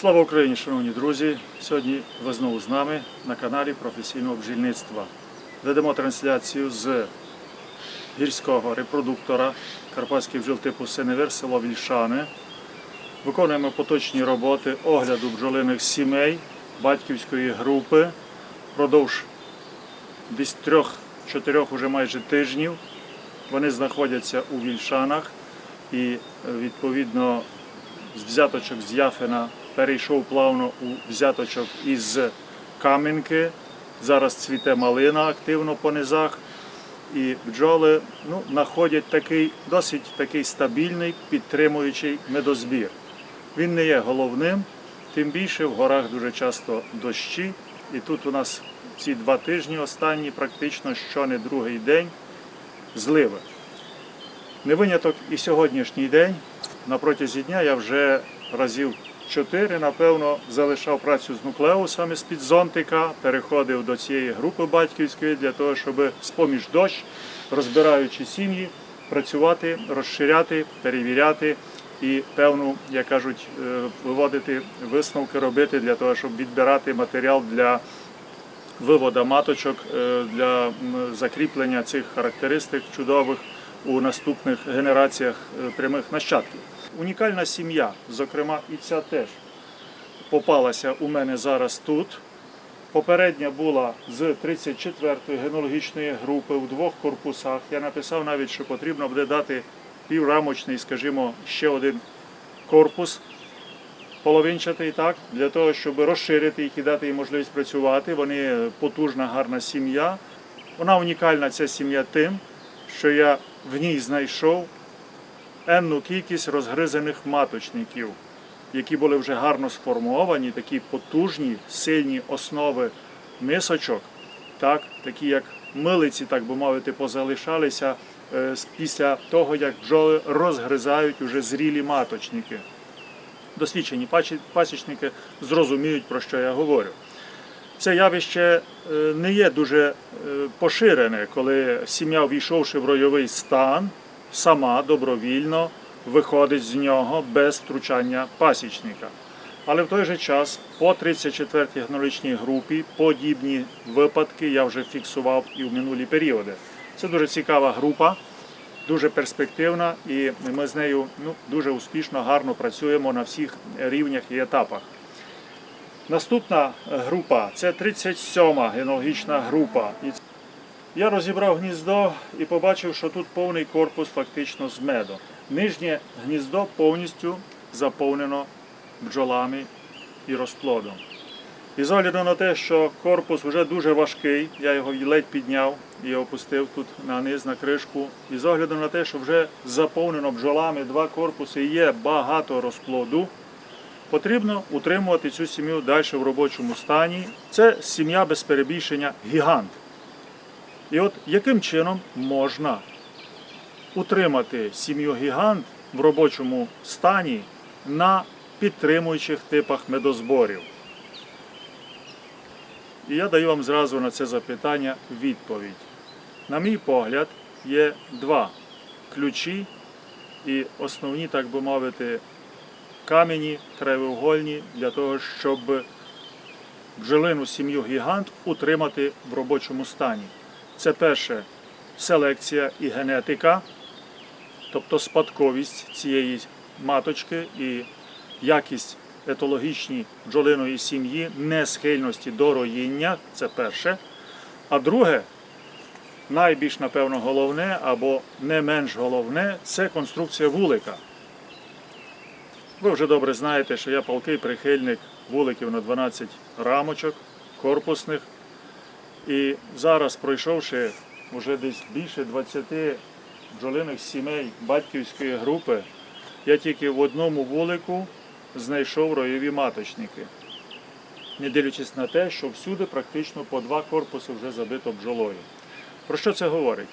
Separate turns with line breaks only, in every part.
Слава Україні, шановні друзі! Сьогодні ви знову з нами на каналі професійного бджільництва. Ведемо трансляцію з гірського репродуктора Карпатський бджіл типу Сеневер, село Вільшани. Виконуємо поточні роботи огляду бджолиних сімей батьківської групи впродовж десь трьох-чотирьох уже майже тижнів. Вони знаходяться у Вільшанах і е, відповідно з взяточок з Яфина перейшов плавно у взяточок із Кам'янки. Зараз цвіте малина активно по низах. І бджоли ну, знаходять такий досить такий стабільний, підтримуючий медозбір. Він не є головним, тим більше в горах дуже часто дощі. І тут у нас ці два тижні останні, практично що не другий день зливи. Не виняток і сьогоднішній день. На протязі дня я вже разів чотири, напевно, залишав працю з нуклеусами з-під зонтика, переходив до цієї групи батьківської для того, щоб з-поміж дощ, розбираючи сім'ї, працювати, розширяти, перевіряти і певну, як кажуть, е, виводити висновки, робити для того, щоб відбирати матеріал для вивода маточок е, для закріплення цих характеристик чудових у наступних генераціях е, прямих нащадків. Унікальна сім'я, зокрема, і ця теж попалася у мене зараз тут. Попередня була з 34-ї генологічної групи в двох корпусах. Я написав навіть, що потрібно буде дати піврамочний, скажімо, ще один корпус половинчатий, так, для того, щоб розширити їх і дати їм можливість працювати. Вони потужна, гарна сім'я. Вона унікальна, ця сім'я тим, що я в ній знайшов енну кількість розгризаних маточників, які були вже гарно сформовані, такі потужні, сильні основи мисочок, так, такі як милиці, так би мовити, позалишалися е, після того, як бджоли розгризають уже зрілі маточники досвідчені пасічники зрозуміють, про що я говорю. Це явище е, не є дуже е, поширене, коли сім'я, війшовши в ройовий стан, сама добровільно виходить з нього без втручання пасічника. Але в той же час по 34-й генеричній групі подібні випадки я вже фіксував і в минулі періоди. Це дуже цікава група дуже перспективна, і ми з нею ну, дуже успішно, гарно працюємо на всіх рівнях і етапах. Наступна група це 37-ма генологічна група. Я розібрав гніздо і побачив, що тут повний корпус фактично з меду. Нижнє гніздо повністю заповнено бджолами і розплодом. І з огляду на те, що корпус вже дуже важкий, я його ледь підняв і опустив тут на низ, на кришку. І з огляду на те, що вже заповнено бджолами два корпуси і є багато розплоду, потрібно утримувати цю сім'ю далі в робочому стані. Це сім'я без перебільшення гігант. І от яким чином можна утримати сім'ю гігант в робочому стані на підтримуючих типах медозборів? І я даю вам зразу на це запитання відповідь. На мій погляд, є два ключі і основні, так би мовити, камені краєугольні для того, щоб бджолину сім'ю гігант утримати в робочому стані. Це перше селекція і генетика, тобто спадковість цієї маточки і якість етологічні бджолиної сім'ї, не схильності до роїння, це перше. А друге, найбільш напевно головне або не менш головне, це конструкція вулика. Ви вже добре знаєте, що я палкий прихильник вуликів на 12 рамочок корпусних. І зараз, пройшовши вже десь більше 20 бджолиних сімей батьківської групи, я тільки в одному вулику знайшов ройові маточники. Не дивлячись на те, що всюди практично по два корпуси вже забито бджолою. Про що це говорить?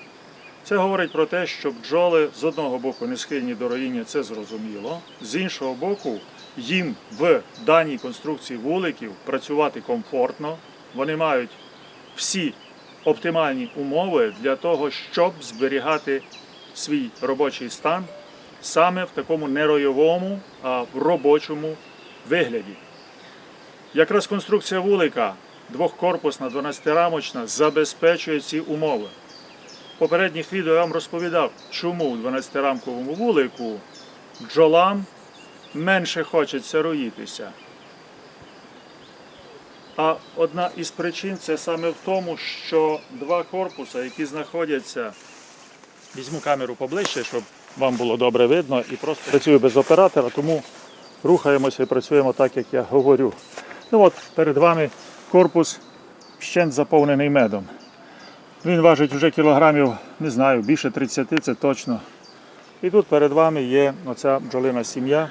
Це говорить про те, що бджоли з одного боку не схильні до роїння, це зрозуміло. З іншого боку, їм в даній конструкції вуликів працювати комфортно. Вони мають всі оптимальні умови для того, щоб зберігати свій робочий стан саме в такому не ройовому, а в робочому вигляді. Якраз конструкція вулика двохкорпусна, 12-рамочна забезпечує ці умови. В попередніх відео я вам розповідав, чому в 12-рамковому вулику бджолам менше хочеться роїтися. А одна із причин це саме в тому, що два корпуси, які знаходяться, візьму камеру поближче, щоб вам було добре видно, і просто працюю без оператора, тому рухаємося і працюємо так, як я говорю. Ну от перед вами корпус вщент заповнений медом. Він важить вже кілограмів, не знаю, більше 30, це точно. І тут перед вами є оця бджолина сім'я.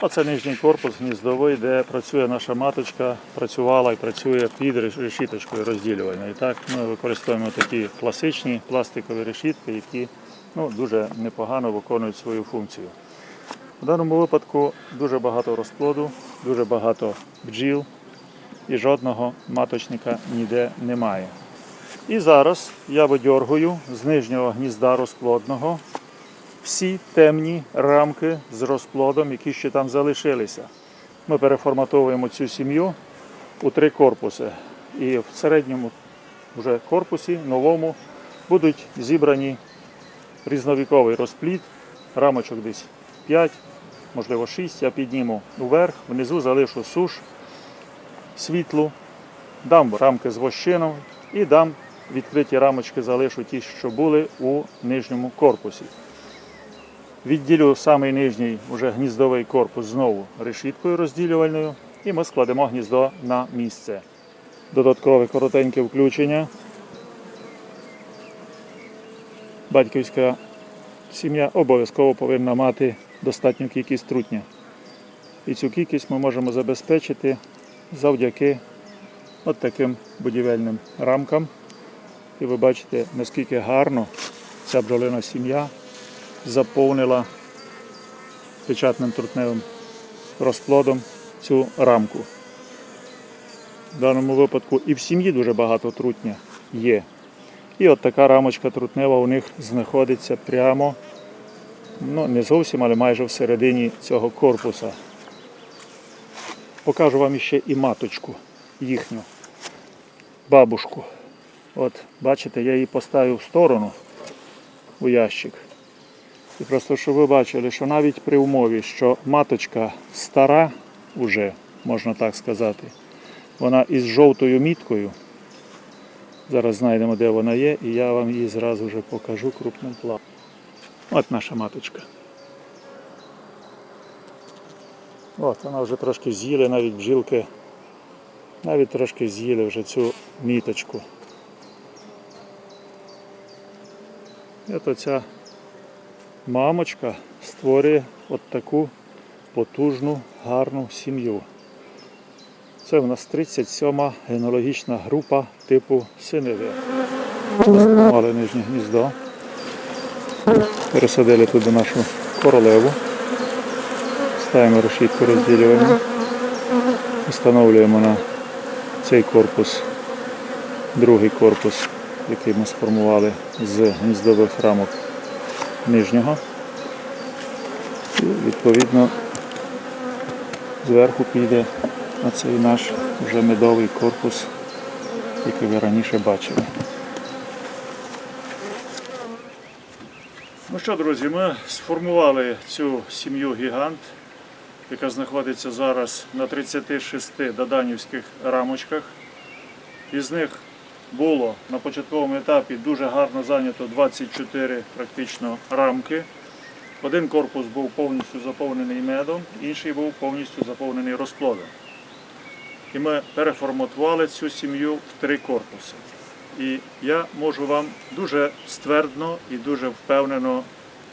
Оце нижній корпус гніздовий, де працює наша маточка, працювала і працює під решіточкою розділювальною. І так ми використовуємо такі класичні пластикові решітки, які ну, дуже непогано виконують свою функцію. В даному випадку дуже багато розплоду, дуже багато бджіл і жодного маточника ніде немає. І зараз я видьоргую з нижнього гнізда розплодного всі темні рамки з розплодом, які ще там залишилися. Ми переформатовуємо цю сім'ю у три корпуси. І в середньому вже корпусі, новому, будуть зібрані різновіковий розплід, рамочок десь 5, можливо 6. Я підніму вверх, внизу залишу суш, світлу, дам рамки з вощином і дам відкриті рамочки, залишу ті, що були у нижньому корпусі. Відділю самий нижній уже гніздовий корпус знову решіткою розділювальною, і ми складемо гніздо на місце. Додаткове коротеньке включення. Батьківська сім'я обов'язково повинна мати достатню кількість трутня. І цю кількість ми можемо забезпечити завдяки от таким будівельним рамкам. І ви бачите, наскільки гарно ця бджолина сім'я заповнила печатним трутневим розплодом цю рамку. В даному випадку і в сім'ї дуже багато трутня є. І от така рамочка трутнева у них знаходиться прямо, ну не зовсім, але майже всередині цього корпуса. Покажу вам ще і маточку їхню, бабушку. От, бачите, я її поставив в сторону у ящик. І просто щоб ви бачили, що навіть при умові, що маточка стара, уже, можна так сказати, вона із жовтою міткою. Зараз знайдемо, де вона є, і я вам її зразу вже покажу крупним планом. От наша маточка. От, вона вже трошки з'їли, навіть бджілки, навіть трошки з'їли вже цю міточку. От оця мамочка створює от таку потужну, гарну сім'ю. Це в нас 37-ма генеалогічна група типу синеве. Мали нижнє гніздо. Пересадили туди нашу королеву. Ставимо решітку розділюємо. Встановлюємо на цей корпус, другий корпус, який ми сформували з гніздових рамок нижнього. І відповідно зверху піде оцей наш вже медовий корпус, який ви раніше бачили. Ну що, друзі, ми сформували цю сім'ю гігант, яка знаходиться зараз на 36 доданівських рамочках. Із них було на початковому етапі дуже гарно зайнято 24 практично рамки. Один корпус був повністю заповнений медом, інший був повністю заповнений розплодом. І ми переформатували цю сім'ю в три корпуси. І я можу вам дуже ствердно і дуже впевнено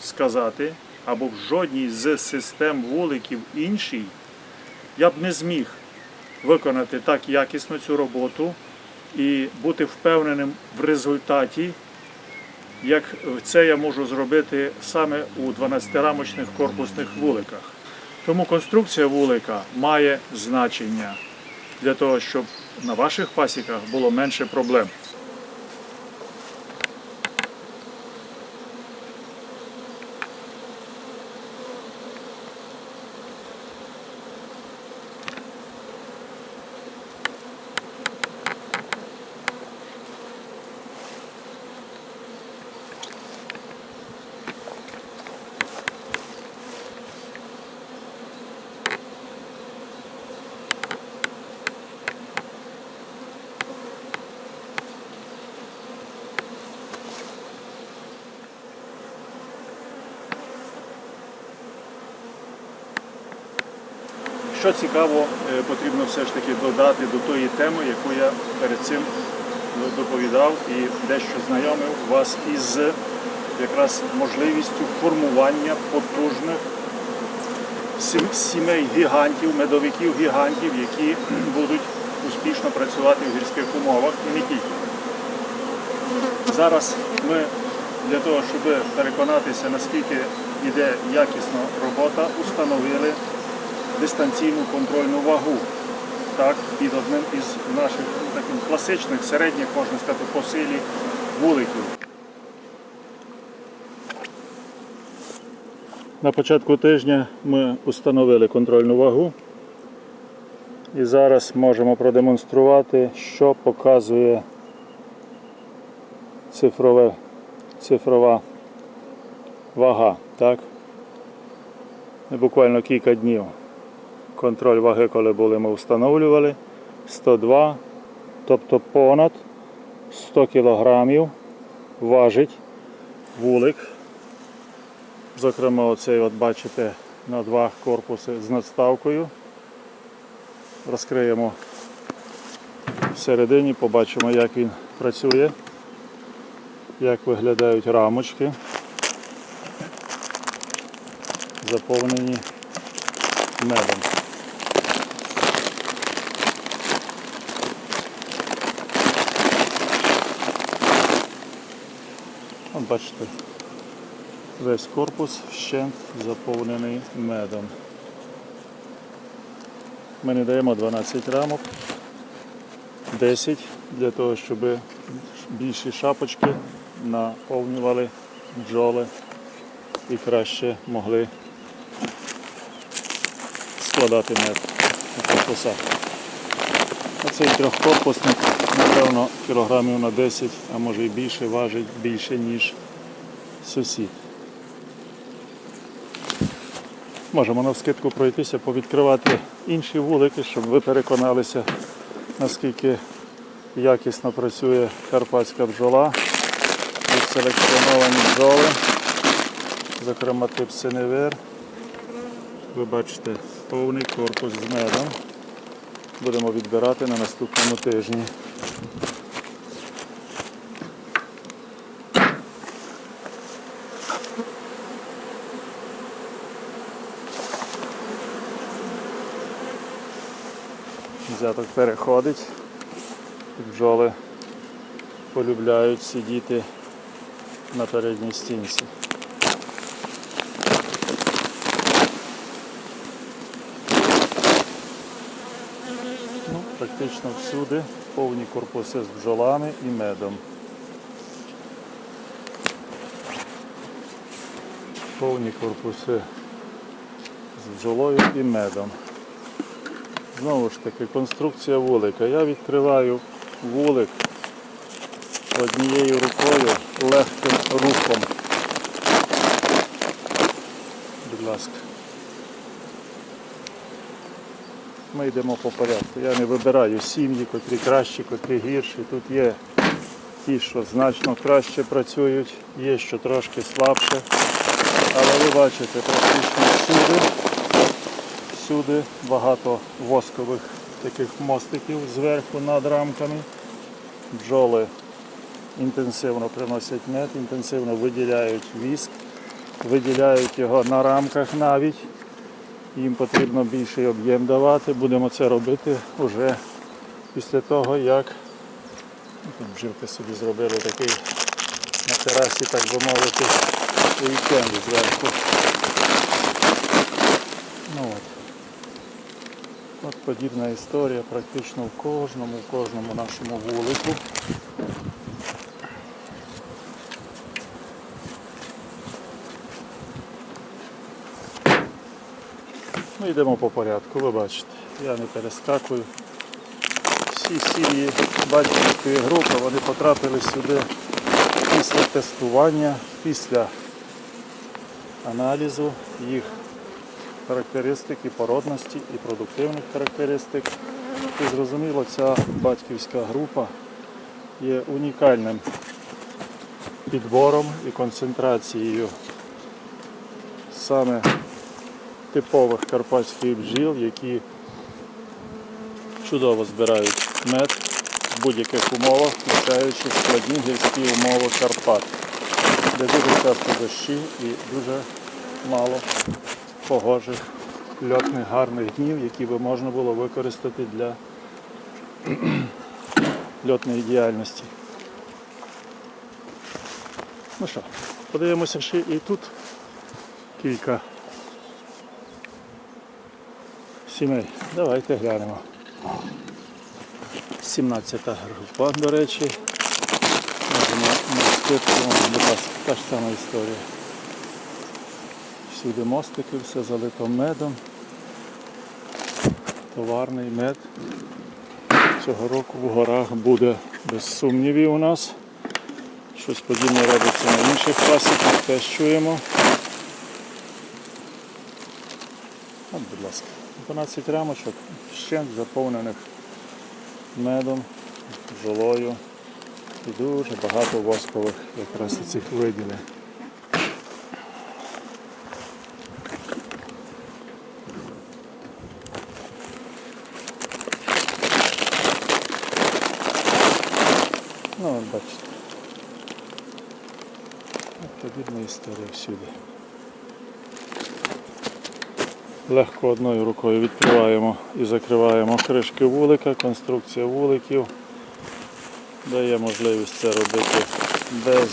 сказати, або в жодній з систем вуликів іншій я б не зміг виконати так якісно цю роботу і бути впевненим в результаті, як це я можу зробити саме у 12-рамочних корпусних вуликах. Тому конструкція вулика має значення для того, щоб на ваших пасіках було менше проблем. Що цікаво, е, потрібно все ж таки додати до тої теми, яку я перед цим доповідав і дещо знайомив вас із якраз можливістю формування потужних сімей гігантів, медовиків гігантів, які будуть успішно працювати в гірських умовах і не тільки. Зараз ми для того, щоб переконатися, наскільки йде якісно робота, установили дистанційну контрольну вагу. Так, під одним із наших таких класичних, середніх, можна сказати, по силі вуликів. На початку тижня ми установили контрольну вагу. І зараз можемо продемонструвати, що показує цифрове, цифрова вага. Так? Буквально кілька днів контроль ваги, коли були, ми встановлювали 102, тобто понад 100 кілограмів важить вулик. Зокрема, оцей от бачите на два корпуси з надставкою. Розкриємо всередині, побачимо, як він працює, як виглядають рамочки, заповнені медом. Бачите, весь корпус вщент заповнений медом. Ми не даємо 12 рамок, 10 для того, щоб більші шапочки наповнювали бджоли і краще могли складати мед у корпусах. Оцей трьохкорпусник, напевно, кілограмів на 10, а може і більше, важить більше, ніж сусід. Можемо на скидку пройтися, повідкривати інші вулики, щоб ви переконалися, наскільки якісно працює карпатська бджола. Тут селекціоновані бджоли, зокрема тип синевир. Ви бачите повний корпус з медом. Будемо відбирати на наступному тижні. Взяток переходить. Бджоли полюбляють сидіти на передній стінці. Ну, практично всюди повні корпуси з бджолами і медом. Повні корпуси з бджолою і медом. Знову ж таки, конструкція вулика. Я відкриваю вулик однією рукою легким рухом. Будь ласка. Ми йдемо по порядку. Я не вибираю сім'ї, котрі кращі, котрі гірші. Тут є ті, що значно краще працюють, є що трошки слабше. Але ви бачите, практично всюди, всюди багато воскових таких мостиків зверху над рамками. Бджоли інтенсивно приносять мед, інтенсивно виділяють віск, виділяють його на рамках навіть. Їм потрібно більший об'єм давати. Будемо це робити вже після того, як ну, бджілки собі зробили такий на терасі, так би мовити, вікенд зверху. Ну, от. от подібна історія практично в кожному, в кожному нашому вулику. Ми йдемо по порядку, ви бачите. Я не перескакую. Всі сім'ї батьківської групи вони потрапили сюди після тестування, після аналізу їх характеристик і породності, і продуктивних характеристик. І зрозуміло, ця батьківська група є унікальним підбором і концентрацією саме типових карпатських бджіл, які чудово збирають мед в будь-яких умовах, включаючи складні гірські умови Карпат, де дуже часто дощі і дуже мало погожих льотних гарних днів, які би можна було використати для льотної діяльності. Ну що, подивимося ще і тут кілька сімей. Давайте глянемо. 17-та група, до речі. Можемо будь ласка, та ж сама історія. Всюди мостики, все залито медом. Товарний мед. Цього року в горах буде без сумнівів у нас. Щось подібне робиться на інших пасіках, теж чуємо. От, будь ласка, 12 рамочок ще заповнених медом, жолою і дуже багато воскових якраз цих виділів. Ну, от бачите. Подібна історія всюди. Легко одною рукою відкриваємо і закриваємо кришки вулика, конструкція вуликів дає можливість це робити без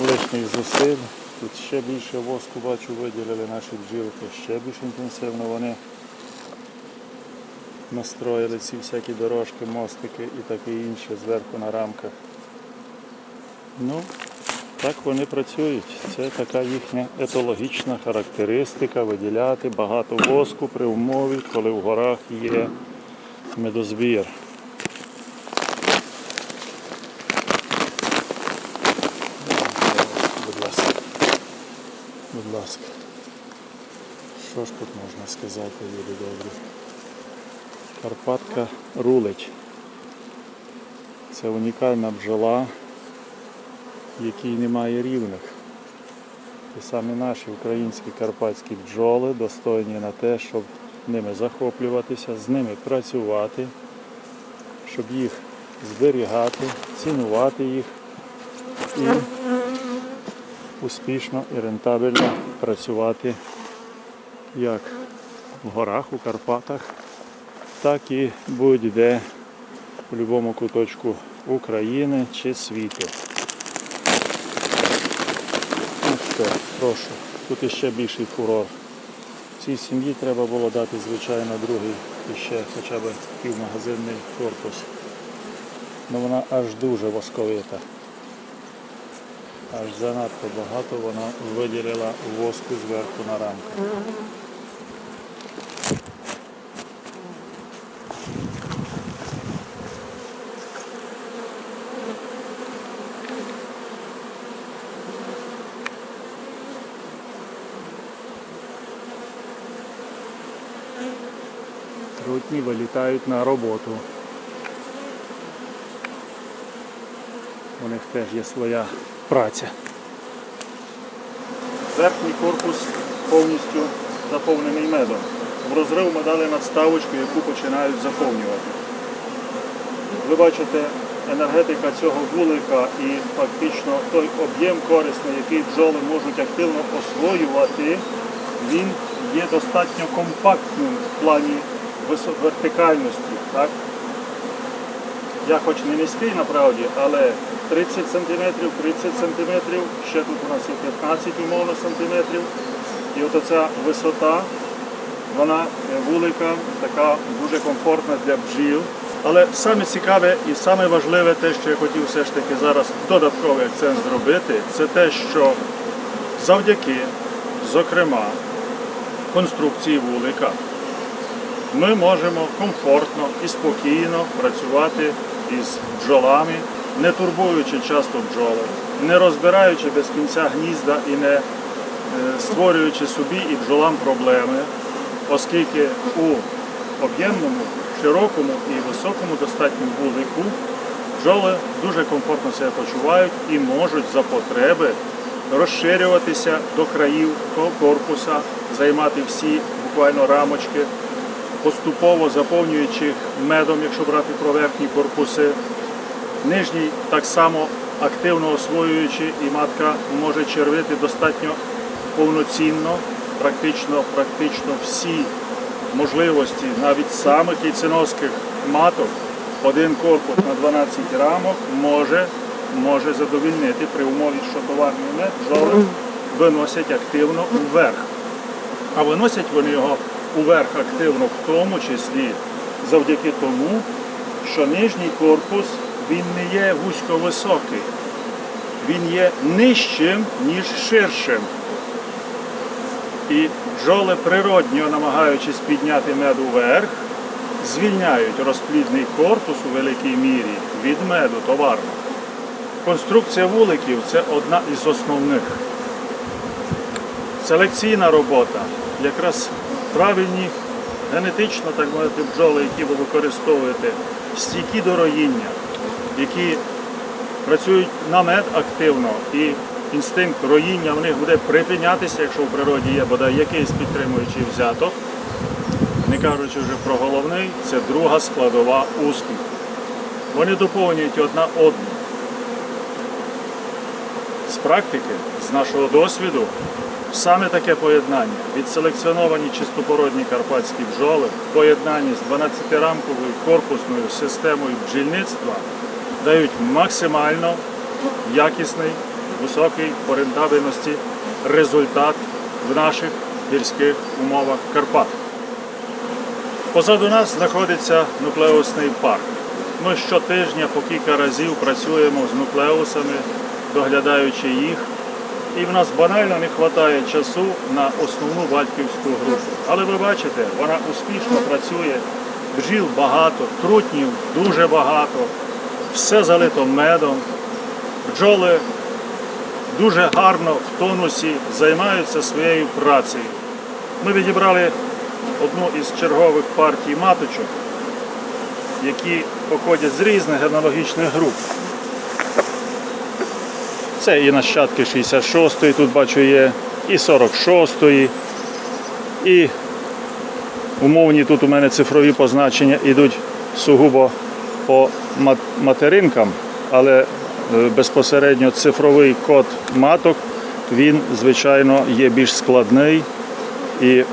лишніх зусиль. Тут ще більше воску бачу виділили наші бджілки, ще більш інтенсивно вони настроїли ці всякі дорожки, мостики і таке інше зверху на рамках. Ну, так вони працюють. Це така їхня етологічна характеристика виділяти багато воску при умові, коли в горах є медозбір. Будь ласка. Будь ласка. Що ж тут можна сказати, люди добрі? Карпатка рулить. Це унікальна бджола, якій немає рівних. І саме наші українські карпатські бджоли достойні на те, щоб ними захоплюватися, з ними працювати, щоб їх зберігати, цінувати їх і успішно і рентабельно працювати як в горах, у Карпатах, так і будь-де в будь-якому куточку України чи світу. Що, прошу, тут іще більший фурор. Цій сім'ї треба було дати, звичайно, другий іще хоча б півмагазинний корпус. Ну вона аж дуже восковита. Аж занадто багато вона виділила воску зверху на рамку. Вилітають на роботу. У них теж є своя праця. Верхній корпус повністю заповнений медом. В розрив ми дали надставочку, яку починають заповнювати. Ви бачите, енергетика цього вулика і фактично той об'єм корисний, який бджоли можуть активно освоювати, він є достатньо компактним в плані вертикальності. Так? Я хоч не низький направді, але 30 см, 30 см, ще тут у нас є 15 умовно сантиметрів. І от оця висота, вона е, вулика, така дуже комфортна для бджіл. Але саме цікаве і саме важливе те, що я хотів все ж таки зараз додатковий акцент зробити, це те, що завдяки, зокрема, конструкції вулика, ми можемо комфортно і спокійно працювати із бджолами, не турбуючи часто бджоли, не розбираючи без кінця гнізда і не е, створюючи собі і бджолам проблеми, оскільки у об'ємному, широкому і високому достатньому вулику бджоли дуже комфортно себе почувають і можуть за потреби розширюватися до країв корпуса, займати всі буквально рамочки поступово заповнюючи медом, якщо брати про верхні корпуси. Нижній так само активно освоюючи, і матка може червити достатньо повноцінно, практично, практично всі можливості, навіть самих яйценоских маток, один корпус на 12 рамок може, може задовільнити при умові, що товарний мед бджоли виносять активно вверх. А виносять вони його уверх активно, в тому числі завдяки тому, що нижній корпус він не є вузьковисокий, він є нижчим, ніж ширшим. І бджоли природньо, намагаючись підняти мед уверх, звільняють розплідний корпус у великій мірі від меду товарного. Конструкція вуликів це одна із основних. Селекційна робота, якраз правильні генетично, так мовити, бджоли, які ви використовуєте, стійкі до роїння, які працюють на мед активно і інстинкт роїння в них буде припинятися, якщо в природі є бодай якийсь підтримуючий взяток. Не кажучи вже про головний, це друга складова успіху. Вони доповнюють одна одну. З практики, з нашого досвіду, саме таке поєднання, відселекціоновані чистопородні карпатські бджоли в поєднанні з 12-рамковою корпусною системою бджільництва дають максимально якісний, високий по рентабельності результат в наших гірських умовах Карпат. Позаду нас знаходиться нуклеусний парк. Ми щотижня по кілька разів працюємо з нуклеусами, доглядаючи їх. І в нас банально не вистачає часу на основну батьківську групу. Але ви бачите, вона успішно працює, бджіл багато, трутнів дуже багато, все залито медом. Бджоли дуже гарно в тонусі займаються своєю працею. Ми відібрали одну із чергових партій маточок, які походять з різних генеалогічних груп. Це і нащадки 66-ї, тут бачу є, і 46-ї, і умовні тут у мене цифрові позначення йдуть сугубо по материнкам, але е, безпосередньо цифровий код маток, він, звичайно, є більш складний і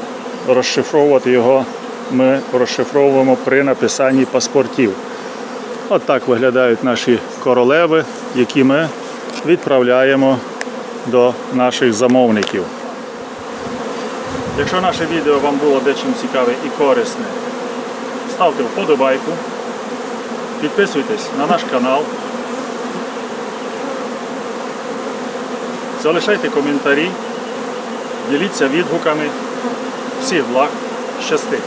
розшифровувати його ми розшифровуємо при написанні паспортів. От так виглядають наші королеви, які ми відправляємо до наших замовників. Якщо наше відео вам було дечим цікаве і корисне, ставте вподобайку, підписуйтесь на наш канал, залишайте коментарі, діліться відгуками. Всіх благ, щасти!